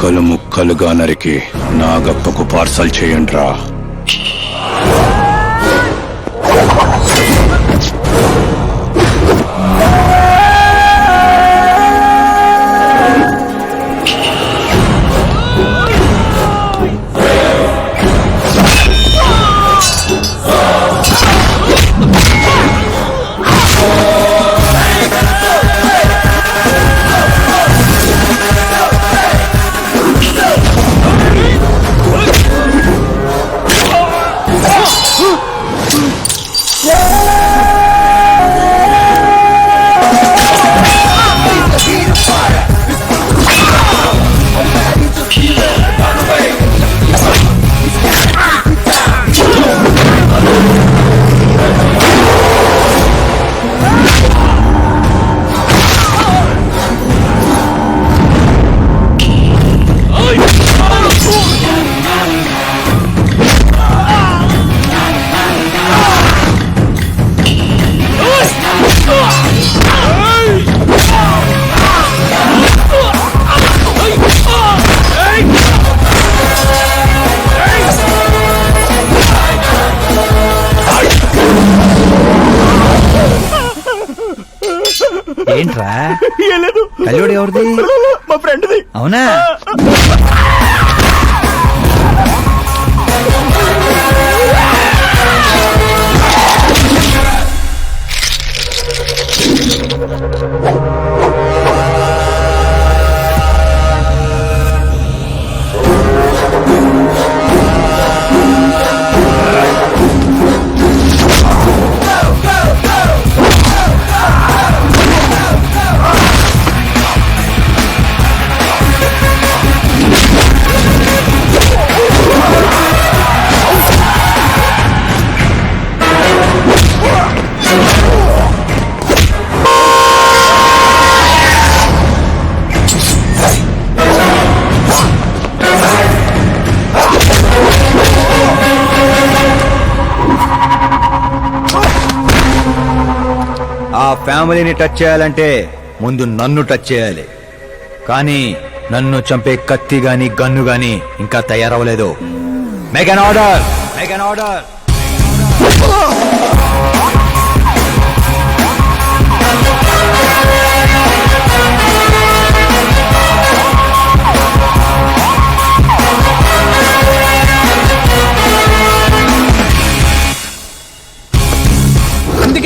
ముక్కలు ముక్కలుగా నరికి నాగప్పకు పార్సల్ చేయండిరా. ఏంట్రా? కల్లుడు ఎవరిది? మా ఫ్రెండ్ది. అవునా? ఆ ఫ్యామిలీని టచ్ చేయాలంటే ముందు నన్ను టచ్ చేయాలి. కానీ నన్ను చంపే కత్తి గాని గన్ను గాని ఇంకా తయారవలేదు make an order make an order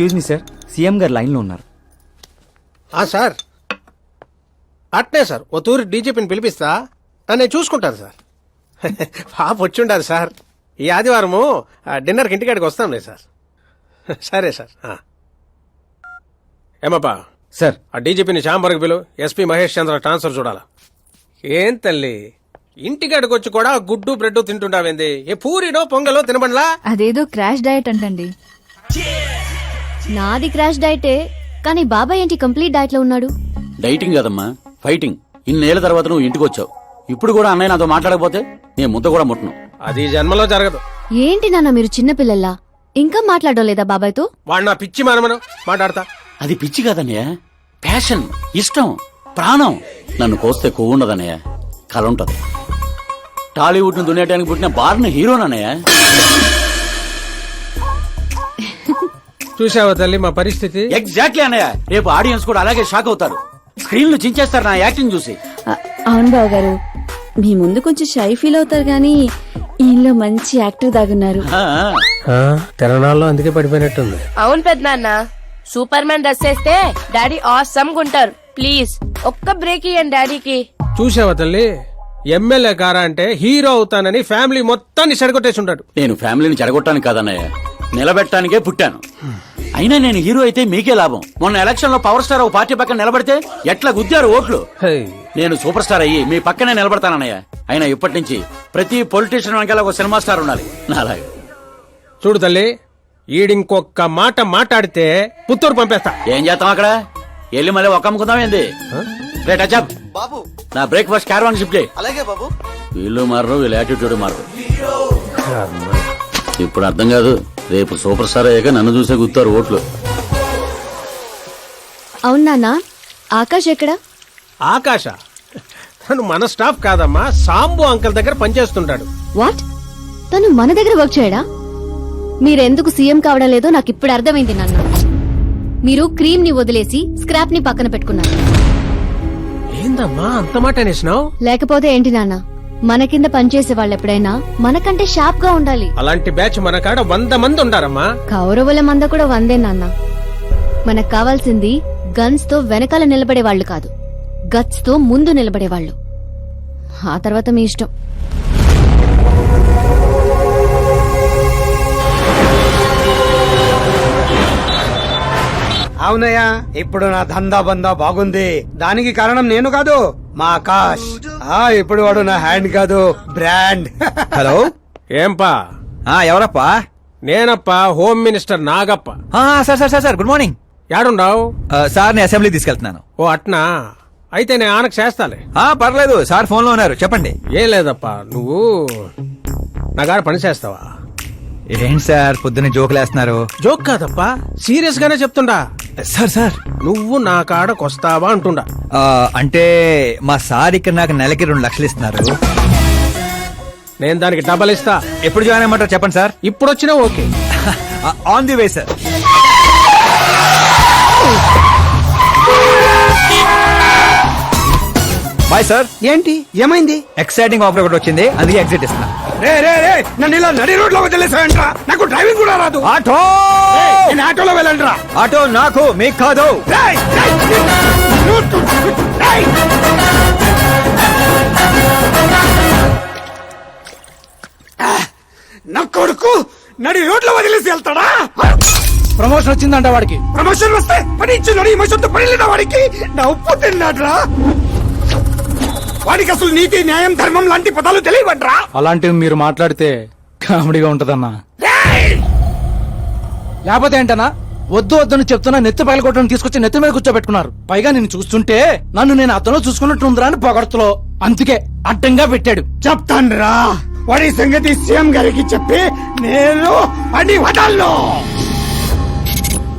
excuse me sir CM గారు లైన్లో ఉన్నారు. ఆ సార్. అట్నే సార్. ఓ తూరి డీజీపీని పిలిపిస్తా. ఆ, నేను చూసుకుంటాను సార్. పాప వచ్చి ఉండాలి సార్. ఈ ఆదివారము ఆ, డిన్నర్కి ఇంటికాడికి వస్తాంలే సార్. సరే సార్. ఏమప్పా సార్. ఆ డీజీపీని చాంబర్కి పిలు. ఎస్పీ మహేష్ చంద్ర ట్రాన్స్ఫర్ చూడాలా? ఏం తల్లి? ఇంటికాడికి వచ్చి కూడా గుడ్డు బ్రెడ్ తింటుంటావేంది ఏ పూరినో పొంగలో తినబండ్లా? అదేదో క్రాష్ డయట్ అంటండి. నాది క్రాష్ డయటే కానీ బాబాయ్ ఏంటి కంప్లీట్ డయట్లో ఉన్నాడు? డైటింగ్ కదమ్మా ఫైటింగ్. ఇన్నేళ్ళ తర్వాత నువ్వు ఇంటికి వచ్చావు ఇప్పుడు కూడా అన్నయ్య నాతో మాట్లాడకపోతే నేను ముద్ద కూడా ముట్టను. అది జన్మలో జరగదు. ఏంటి నాన్న మీరు చిన్న పిల్లల్లా? ఇంకా మాట్లాడలేదా బాబాయ్తో? వాడు నా పిచ్చి మనమను మాట్లాడతా. అది పిచ్చి కాదన్నయ్య. ప్యాషన్ ఇష్టం ప్రాణం. నన్ను కోస్తే కొవ్వు ఉండదన్నయ్య. కళ ఉంటది. టాలీవుడ్ను దున్నేయడానికి పుట్టిన బార్న హీరోనన్నయ్య. చూసావా తల్లి మా పరిస్థితి? ఎగ్జాక్ట్లీ అన్నయ్య. రేపు ఆడియన్స్ కూడా అలాగే షాక్ అవుతారు. స్క్రీన్లు చించేస్తారు నా యాక్టింగ్ చూసి. అవును బావ గారు మీ ముందు కొంచెం షై ఫీల్ అవుతారు కానీ ఈయనలో మంచి యాక్టర్ దాగున్నారు. ఆ, తెలంగాణలో అందుకే పడిపోయినట్టుంది. అవును పెద్దనాన్న. సూపర్ మ్యాన్ డ్రెస్ వేస్తే డాడీ ఆసమ్ గుంటారు ప్లీజ్ ఒక్క బ్రేక్ ఇయ్యండి డాడీకి. చూసావా తల్లి? ఎమ్మెల్యే కారా అంటే హీరో అవుతానని ఫ్యామిలీ మొత్తాన్ని చెడగొట్టేసి ఉంటాడు. నేను ఫ్యామిలీని చెడగొట్టాను కాదన్నయ్య. నిలబెట్టడానికే పుట్టాను. అయినా నేను హీరో అయితే మీకే లాభం. మొన్న ఎలక్షన్లో పవర్ స్టార్ ఒక పార్టీ పక్కన నిలబడితే ఎట్లా గుద్దారు ఓట్లు? నేను సూపర్ స్టార్ అయ్యి మీ పక్కనే నిలబడతానన్నయ్య. అయినా ఇప్పటి నుంచి ప్రతి పొలిటీషియన్ వెనకాల ఒక సినిమా స్టార్ ఉండాలి. నాలాగా. చూడు తల్లి ఈడింకొక్క మాట మాట్లాడితే పుత్తూరు పంపేస్తా. ఏం చేస్తాం అక్కడ? వెళ్ళి మళ్ళీ ఒక్క అమ్ముకుందాం ఏంది? రేట్ బాబు. నా బ్రేక్ఫాస్ట్ క్యారవాన్ షిఫ్ట్ అలాగే బాబు. వీళ్ళు మారరు వీళ్ళ యాటిట్యూడ్ మారరు. ఇప్పుడు అర్థం కాదు. రేపు సూపర్ స్టార్ అయ్యాక నన్ను చూసే గుర్తారు ఓట్లు. అవును నాన్న ఆకాష్ ఎక్కడ? ఆకాశ తను మన స్టాఫ్ కాదమ్మా సాంబు అంకల్ దగ్గర పనిచేస్తుంటాడు. వాట్? తను మన దగ్గర వర్క్ చేయడా? మీరెందుకు సీఎం కావడం లేదో నాకు ఇప్పుడు అర్థమైంది నాన్న. మీరు క్రీమ్ని వదిలేసి స్క్రాప్ని పక్కన పెట్టుకున్నారు. ఏందమ్మా అంత మాట అనేసినావు? లేకపోతే ఏంటి నాన్న? మన కింద పనిచేసే వాళ్ళు ఎప్పుడైనా మనకంటే షార్ప్గా ఉండాలి. అలాంటి బ్యాచ్ మన కాడ వంద మంది ఉండారమ్మా. కౌరవుల మంద కూడా వందే నాన్న. మనకు కావాల్సింది గన్స్తో వెనకాల నిలబడే వాళ్ళు కాదు. గట్స్తో ముందు నిలబడే వాళ్ళు. ఆ తర్వాత మీ ఇష్టం. అవునయ్యా ఇప్పుడు నా దందా బందా బాగుంది. దానికి కారణం నేను కాదు. మా ఆకాష్ ఆ ఇప్పుడు వాడు నా హ్యాండ్ కాదు బ్రాండ్. హలో? ఏంపా? ఆ ఎవరప్పా? నేనప్పా హోమ్ మినిస్టర్ నాగప్ప. ఆ, sir sir sir sir good morning. యాడుండావు? సార్ని అసెంబ్లీ తీసుకెళ్తున్నాను. ఓ అట్నా? అయితే నేను ఆనకు చేస్తాలే. ఆ పర్లేదు సార్ ఫోన్లో ఉన్నారు చెప్పండి. ఏం లేదప్పా నువ్వు నా కాడ పని చేస్తావా? ఏంటి సార్ పొద్దున్న జోకులు వేస్తున్నారు జోక్ కాదప్పా సీరియస్ గానే చెప్తుండా. Sir sir. నువ్వు నా కాడకొస్తావా అంటుండా. ఆ, అంటే మా సార్ ఇక్కడ నాకు నెలకి రెండు లక్షలు ఇస్తున్నారు నేను దానికి డబల్ ఇస్తా. ఎప్పుడు జాయిన్ అయ్యమంటారు చెప్పండి సార్? ఇప్పుడు వచ్చినా okay on the way sir. Bye sir. ఏంటి? ఏమైంది? ఎక్సైటింగ్ ఆఫర్ ఒకటి వచ్చింది. అందుకే ఎగ్జిట్ ఇస్తున్నా. రే రే రే నన్ను ఇలా నడి రోడ్లో వదిలేసాయంట్రా నాకు డ్రైవింగ్ కూడా రాదు. ఆటో! నేను ఆటోలో వెళ్ళండిరా. ఆటో నాకు మీకు కాదు. నా కొడుకు నడి రోడ్లో వదిలేసి వెళ్తాడా? ప్రమోషన్ వచ్చిందంట వాడికి. ప్రమోషన్ వస్తే పని ఇచ్చిన ఇమోషన్తో పని లేదా వాడికి నా ఉప్పు తిన్నాడ్రా. వాడికి అసలు నీతి న్యాయం ధర్మం లాంటి పదాలు తెలియవడ్రా అలాంటివి మీరు మాట్లాడితే కామెడీగా ఉంటదన్నా! లేకపోతే ఏంటన్నా? వద్దు వద్దని చెప్తున్నా నెత్తి పగల కొట్టడం తీసుకొచ్చి నెత్తి మీద కూర్చోబెట్టుకున్నారు. పైగా నేను చూస్తుంటే నన్ను నేను అతను చూసుకున్నట్టుందిరా అని పొగడతలో. అందుకే అడ్డంగా పెట్టాడు. చెప్తాన్రా. వాడి సంగతి సీఎం గారికి చెప్పి నేను అని వదలను.